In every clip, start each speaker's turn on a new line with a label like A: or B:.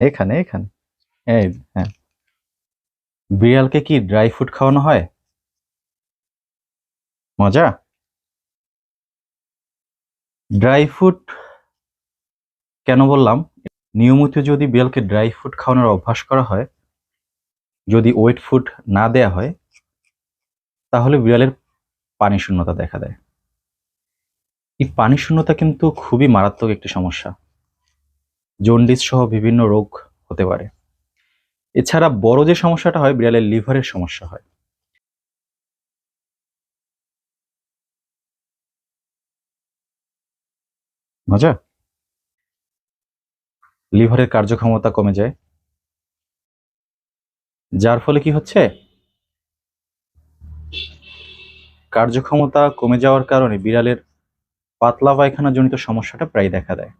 A: এখানে এখানে। এই হ্যাঁ। বিড়ালকে কি ড্রাই ফ্রুট খাওয়ানো হয়? মজা? ড্রাই ফ্রুট কেন বললাম? নিয়মিত যদি বিড়ালকে ড্রাই ফ্রুট খাওয়ানোর অভ্যাস করা হয়, যদি ওয়েট ফুড না দেয়া হয়, তাহলে বিড়ালের পানি শূন্যতা দেখা দেয়। এই পানি শূন্যতা কিন্তু খুবই মারাত্মক একটি সমস্যা। জন্ডিস সহ বিভিন্ন রোগ হতে পারে। এছাড়া বড় যে সমস্যাটা হয়, বিড়ালের লিভারের সমস্যা হয়। মজা? লিভারের কার্যক্ষমতা কমে যায়। যার ফলে কি হচ্ছে? কার্যক্ষমতা কমে যাওয়ার কারণে বিড়ালের পাতলা পায়খানা জনিত সমস্যাটা প্রায় দেখা দেয়।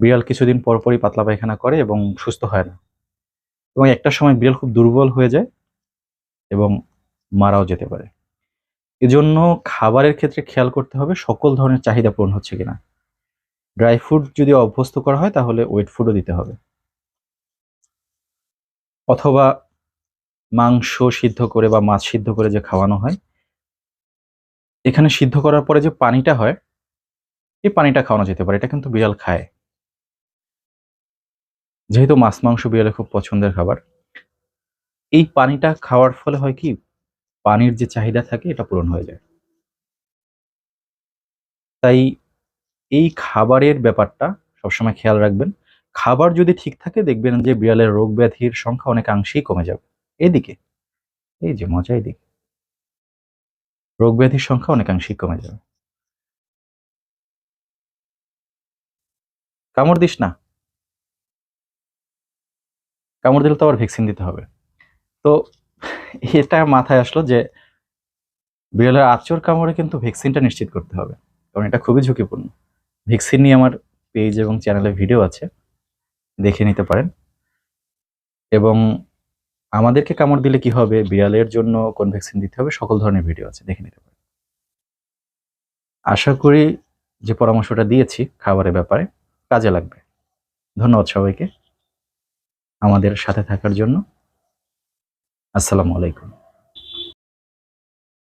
A: বিড়াল কিছুদিন পর পরই পাতলা পায়খানা করে এবং সুস্থ হয় না। এবং একটা সময় বিড়াল খুব দুর্বল হয়ে যায় এবং মারাও যেতে পারে। এজন্য খাবারের ক্ষেত্রে খেয়াল করতে হবে সকল ধরনের চাহিদা পূরণ হচ্ছে কিনা। ড্রাই ফুড যদি অভ্যস্ত করা হয় তাহলে ওয়েট ফুডও দিতে হবে। অথবা মাংস সিদ্ধ করে বা মাছ সিদ্ধ করে যে খাওয়ানো হয়, এখানে সিদ্ধ করার পরে যে পানিটা হয়, এই পানিটা খাওয়ানো যেতে পারে, এটা কিন্তু বিড়াল খায়। যেহেতু মাছ, মাংস বিড়ালের খুব পছন্দের খাবার, এই পানিটা খাওয়ার ফলে হয় কি? পানির যে চাহিদা থাকে, এটা পূরণ হয়ে যায়। তাই এই খাবারের ব্যাপারটা সবসময় খেয়াল রাখবেন। খাবার যদি ঠিক থাকে, দেখবেন যে বিড়ালের রোগ ব্যাধির সংখ্যা অনেকাংশেই কমে যাবে। এদিকে, এই যে মজা এদিকে। রোগ ব্যাধির সংখ্যা অনেকাংশেই কমে যাবে। কামড় দিস না। কামড় দিলে তো আবার ভ্যাকসিন দিতে হবে। তো এটা মাথায় আসলো যে বিড়ালের আচর কামড়ে কিন্তু ভ্যাকসিনটা নিশ্চিত করতে হবে। কারণ এটা খুবই ঝুঁকিপূর্ণ। ভ্যাকসিন নিয়ে আমার পেজ এবং চ্যানেলে ভিডিও আছে, দেখে নিতে পারেন। এবং আমাদেরকে কামড় দিলে কি হবে? বিড়ালের জন্য কোন ভ্যাকসিন দিতে হবে? সকল ধরনের ভিডিও আছে, দেখে নিতে পারেন। আশা করি যে পরামর্শটা দিয়েছি খাবারের ব্যাপারে। কাজে লাগবে। ধন্যবাদ সবাইকে। আমাদের সাথে থাকার জন্য। আসসালামু আলাইকুম।